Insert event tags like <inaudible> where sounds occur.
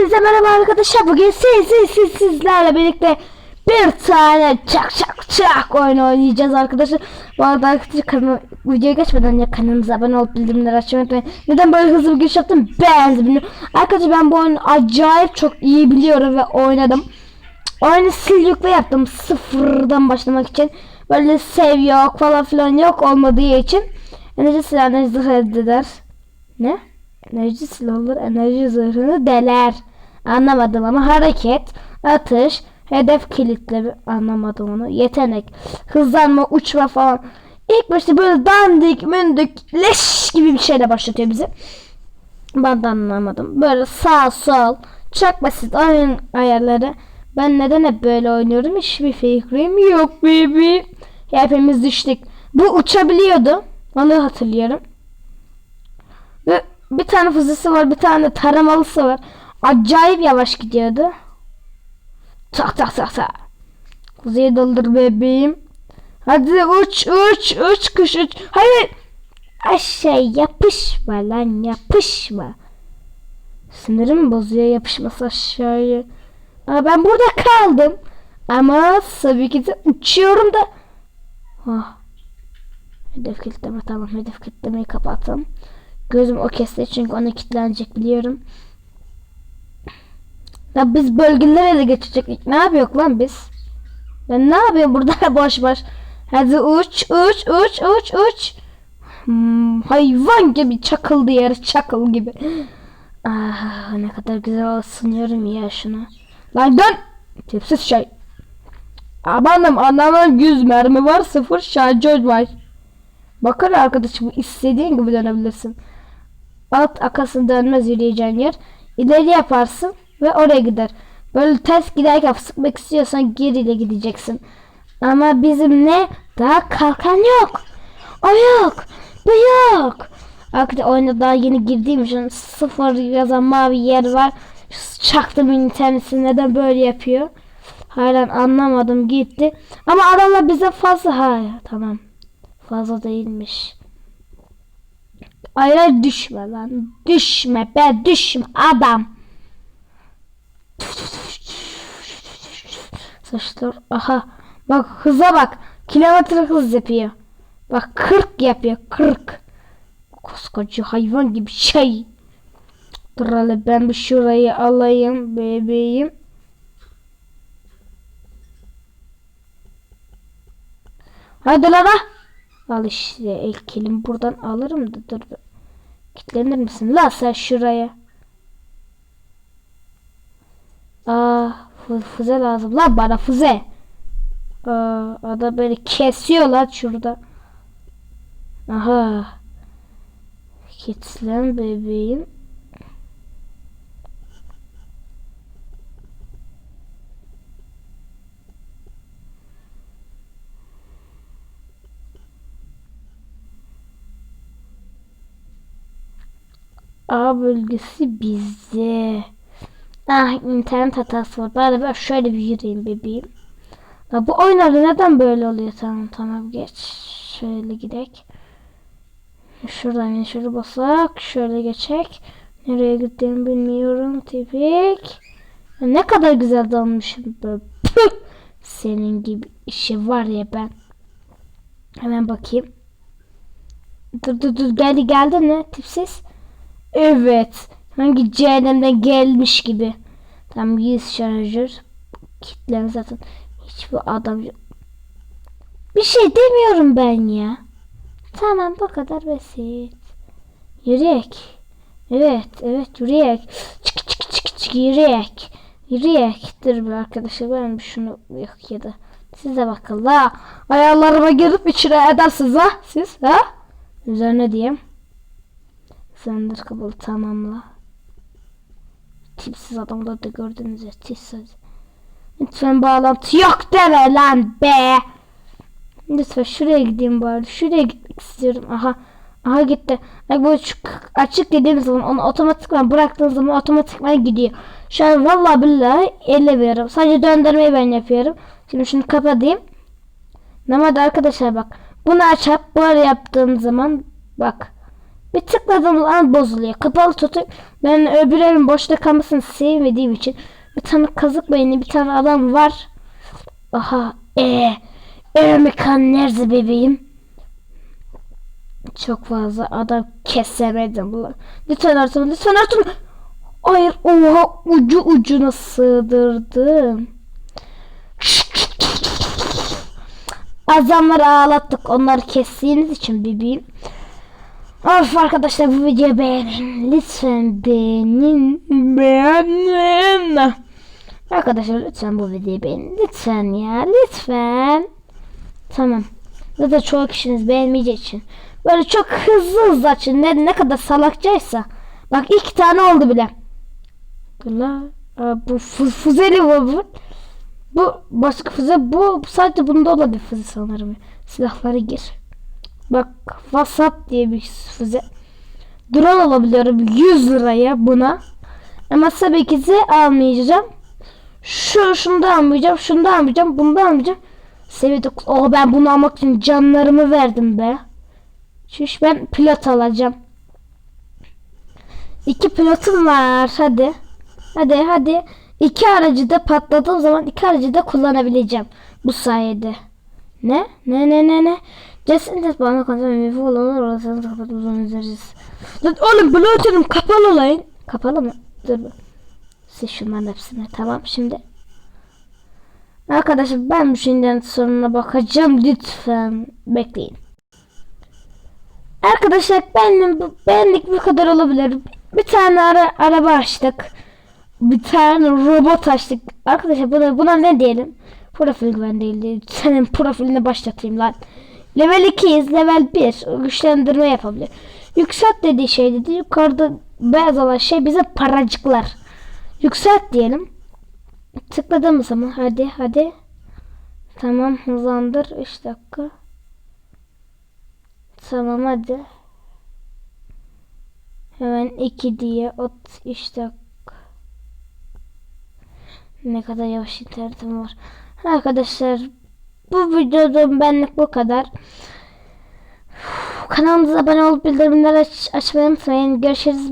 Hepinize merhaba arkadaşlar. Bugün siz, siz, siz sizlerle birlikte bir tane çak çak çak oyun oynayacağız arkadaşlar. Bu arada arkadaşlar kanal, videoya geçmeden ya kanalımıza abone olup bildirimleri açmayı unutmayın. Neden böyle hızlı bir giriş yaptım ben bilmiyorum. Arkadaşlar ben bu oyunu acayip çok iyi biliyorum ve oynadım. Oyunu sil yükle yaptım sıfırdan başlamak için. Böyle save yok falan filan yok olmadığı için. Enerji silahını zırh eder. Ne? Enerji silahları enerji zırhını deler. Anlamadım ama hareket, atış, hedef kilitleri anlamadım onu. Yetenek, hızlanma, uçma falan. İlk başta böyle dandik, mündik, leş gibi bir şeyle başlatıyor bizi. Ben de anlamadım. Böyle sağ sol, çok basit oyun ayarları. Ben neden hep böyle oynuyorum hiçbir fikrim yok baby. Hepimiz düştük. Bu uçabiliyordu. Onu hatırlıyorum. Ve bir tane fızısı var, bir tane taramalısı var. Acayip yavaş gidiyordu. Tak tak tak tak. Kuzeye doldur bebeğim. Hadi uç uç uç kuş uç. Hayır. Aşağı yapışma lan yapışma. Sinirim bozuyor yapışması aşağıya. Aa, ben burada kaldım. Ama tabii ki de uçuyorum da. Ah. Hedef kilitleme tamam hedef kilitlemeyi kapattım. Gözüm o kesti çünkü ona kilitlenecek biliyorum. Ya biz bölgelere de geçecek. Ne yapıyor lan biz? Ya ne yapıyor burada <laughs> boş boş? Hadi uç uç uç uç uç. Hmm, hayvan gibi çakıldı yere çakıl gibi. Ah, ne kadar güzel ısınıyorum ya şuna. Lan dön. Tipsiz şey. Amanım anamın 100 mermi var sıfır şarjör var. Bakın arkadaşım istediğin gibi dönebilirsin. Alt akasın dönmez yürüyeceğin yer. İleri yaparsın ve oraya gider. Böyle ters giderken sıkmak istiyorsan geriyle gideceksin. Ama bizim ne? Daha kalkan yok. O yok. Bu yok. Arkadaşlar oyuna daha yeni girdiğim için sıfır yazan mavi yer var. Çaktım interneti neden böyle yapıyor. Hala anlamadım gitti. Ama adamlar bize fazla ha tamam. Fazla değilmiş. Ay ay düşme lan. Düşme be düşme adam. Saçlar aha. Bak hıza bak. Kilometre hız yapıyor. Bak 40 yapıyor 40. Koskoca hayvan gibi şey. Dur hele ben bir şurayı alayım bebeğim. Hadi lan. Al işte ilk elim buradan alırım da dur. Kitlenir misin? La sen şuraya. Aa fı- füze lazım. La bana füze. Aa adam beni kesiyor lan şurada. Aha. Kitlen bebeğim. A bölgesi bizde. Ah internet hatası var. Bari ben şöyle bir yürüyeyim bebeğim. Ya bu oyunlarda neden böyle oluyor? Tamam tamam geç. Şöyle gidek. Şuradan şöyle basak. Şöyle geçek. Nereye gittiğimi bilmiyorum. Tipik. Ya ne kadar güzel dalmışım. Böyle. Senin gibi işi var ya ben. Hemen bakayım. Dur dur dur geldi geldi ne tipsiz. Evet. Hangi cehennemden gelmiş gibi. Tam 100 şarjör. Kitlen zaten. Hiçbir adam. Bir şey demiyorum ben ya. Tamam bu kadar basit. Yürüyek. Evet evet yürüyek. Çık çık çık çık yürüyek. Yürüyek. Dur bir arkadaşlar ben şunu yok ya da. Size bakın la. Ayarlarıma girip içine edersiniz ha. Siz ha. Üzerine diyeyim. Sender kabul tamamla. Tipsiz adamları da gördünüz ya tipsiz. Lütfen bağlantı yok deme lan be. Lütfen şuraya gideyim bari. Şuraya gitmek istiyorum. Aha. Aha gitti. Bak böyle şu açık dediğim zaman onu otomatikman bıraktığın zaman otomatikman gidiyor. Şu an vallahi billahi ellemiyorum. Sadece döndürmeyi ben yapıyorum. Şimdi şunu kapatayım. Normalde arkadaşlar bak. Bunu açıp böyle yaptığım zaman bak. Bir tıkladığım an bozuluyor. Kapalı tutup ben öbür elin boşta kalmasını sevmediğim için bir tane kazık beyni bir tane adam var. Aha ee Ermikan nerede bebeğim? Çok fazla adam kesemedim ulan. Lütfen artırma lütfen artırma. Hayır oha ucu ucuna sığdırdım. Azamları ağlattık. Onları kestiğiniz için bebeğim. Of arkadaşlar bu videoyu beğenin. Lütfen beğenin. Beğenin. Arkadaşlar lütfen bu videoyu beğenin. Lütfen ya lütfen. Tamam. Zaten çoğu kişiniz beğenmeyeceği için. Böyle çok hızlı hızlı açın. Ne, ne kadar salakçaysa. Bak iki tane oldu bile. La. Aa, bu fu- füzeli bu. bu. Bu başka füze bu sadece bunda olan bir füze sanırım. Silahları gir. Bak WhatsApp diye bir füze. Drone alabiliyorum 100 liraya buna. Ama tabii ki de almayacağım. Şu şunu da almayacağım. Şunu da almayacağım. Bunu da almayacağım. Seviye 9. Oh ben bunu almak için canlarımı verdim be. Şuş ben pilot alacağım. İki pilotum var. Hadi. Hadi hadi. İki aracı da patladığım zaman iki aracı da kullanabileceğim. Bu sayede. Ne? Ne ne ne ne? Cesin test bana kontrol müfi olanlar orasını kapatıp uzun izleriz. Lan oğlum Bluetooth'um kapalı lan. Kapalı mı? Dur. Siz şunların hepsini. Tamam şimdi. Arkadaşlar ben bu şeyden sonuna bakacağım lütfen. Bekleyin. Arkadaşlar benim benlik bu kadar olabilir. Bir tane ara, araba açtık. Bir tane robot açtık. Arkadaşlar buna, buna ne diyelim? Profil güven değil. Senin profilini başlatayım lan. Level 2'yiz. Level 1. Güçlendirme yapabilir. Yükselt dediği şey dedi. Yukarıda beyaz olan şey bize paracıklar. Yükselt diyelim. Tıkladığımız zaman hadi hadi. Tamam hızlandır. 3 dakika. Tamam hadi. Hemen 2 diye ot 3 dakika. Ne kadar yavaş internetim var. Arkadaşlar bu videoda benlik bu kadar. Kanalımıza abone olup bildirimleri aç açmayı unutmayın. Görüşürüz.